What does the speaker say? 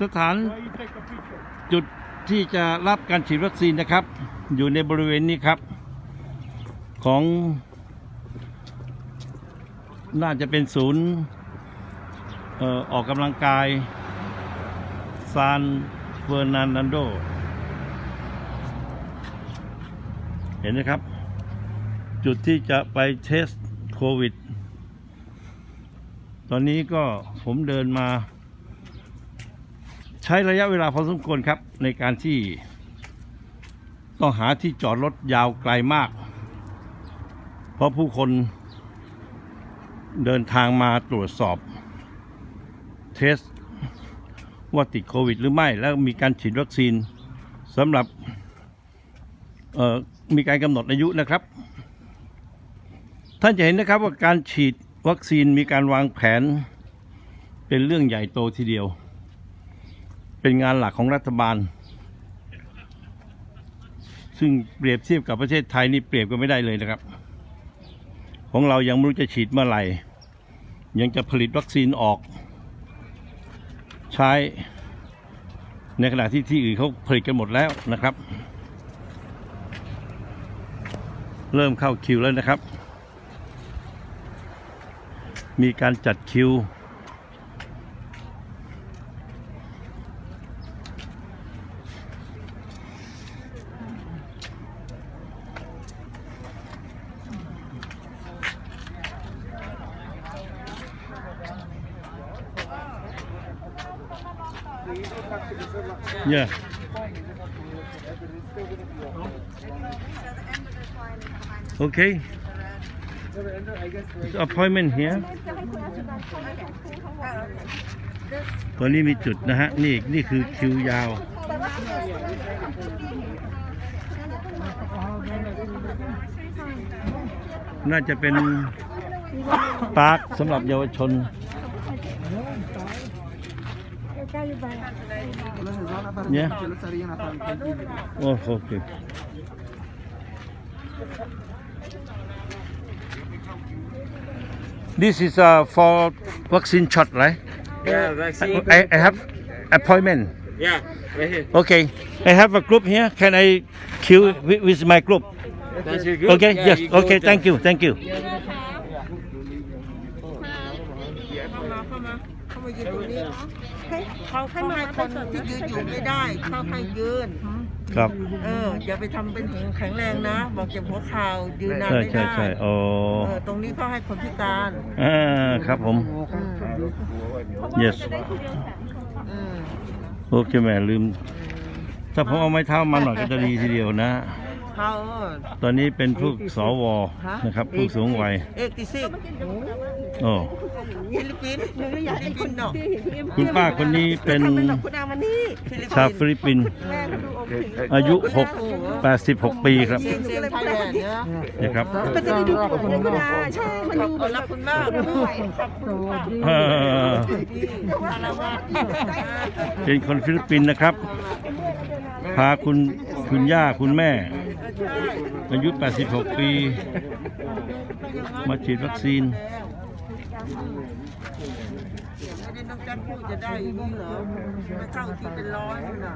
สถานจุดที่จะรับการฉีดวัคซีนนะครับ อยู่ในบริเวณนี้ครับ ของ น่าจะเป็นศูนย์อออกกำลังกายซานเฟอร์นันโด เห็นไหมครับ จุดที่จะไปเทสโควิด ตอนนี้ก็ผมเดินมา ใช้ระยะเวลาพอสมควรครับ ในการที่ ต้องหาที่จอดรถยาวไกลมาก เพราะผู้คนเดินทางมาตรวจสอบ เทสว่าติดโควิดหรือไม่ แล้วมีการฉีดวัคซีนสำหรับมีการกำหนดอายุนะครับ ท่านจะเห็นนะครับว่าการฉีด วัคซีนมีการวางแผน เป็นเรื่องใหญ่โตทีเดียว เป็นงานหลักของรัฐบาล ซึ่งเปรียบเทียบกับประเทศไทยนี่เปรียบกันไม่ได้เลยนะครับ ของเรายังไม่รู้จะฉีดเมื่อไหร่ ยังจะผลิตวัคซีนออก ใช้ในขณะที่ที่อื่นเขาผลิตกันหมดแล้วนะครับ เริ่มเข้าคิวแล้วนะครับ มีการจัดคิว Yeah. Okay. It's appointment here. ตอนนี้มีจุดนะฮะ นี่นี่คือคิวยาว น่าจะเป็นปาร์คสำหรับเยาวชน Yeah. Oh, okay. This is uh, for vaccine shot, right? Yeah, vaccine. I, I have appointment. Yeah, right here. Okay, I have a group here. Can I queue with, with my group? That's your group. Okay, Yeah, yes. you go Okay, with thank you, thank you. เข้ามาเข้ามาเข้ามายืนตรงนี้เขาเขาให้คนที่ยืนอยู่ไม่ได้เขาให้ยืน ครับ เอออย่าไปทำเป็นแข็งแรงนะ บอกเจ็บหัวเข่ายืนนานใช่ไม่ใช่ได้ใช่โอ้เออตรงนี้เขาให้คนพิการอ่าครับผม yes อืม โอเคแม่ลืม ถ้าผมเอาไม้เท้ามาหน่อยก็จะดีทีเดียวนะ เขาตอนนี้เป็นผู้สวนะครับผู้สูงวัยเอกติซิกโอ้ฟิลิปปินส์ฟิลิปปินส์เนาะคุณป้าคนนี้เป็นคุณอามานี่ฟิลิปชาวปินส์ฟิลิปปินส์อายุ 6 86 ปีครับเซียงเซียงไทยแลนด์เนี่ยนะครับมันจะได้ดูของคุณอาใช่มันดูขอบคุณมากไม่ไหวขอบคุณมากเอ่อคารวะเป็นคนฟิลิปปินส์นะครับ พาคุณ คุณย่าคุณแม่ อายุ 86 ปี มาฉีดวัคซีนไม่ได้น้องจ็คพูดจะได้อย่างนี้เหรอไม่เข้าที่เป็นร้อยนะ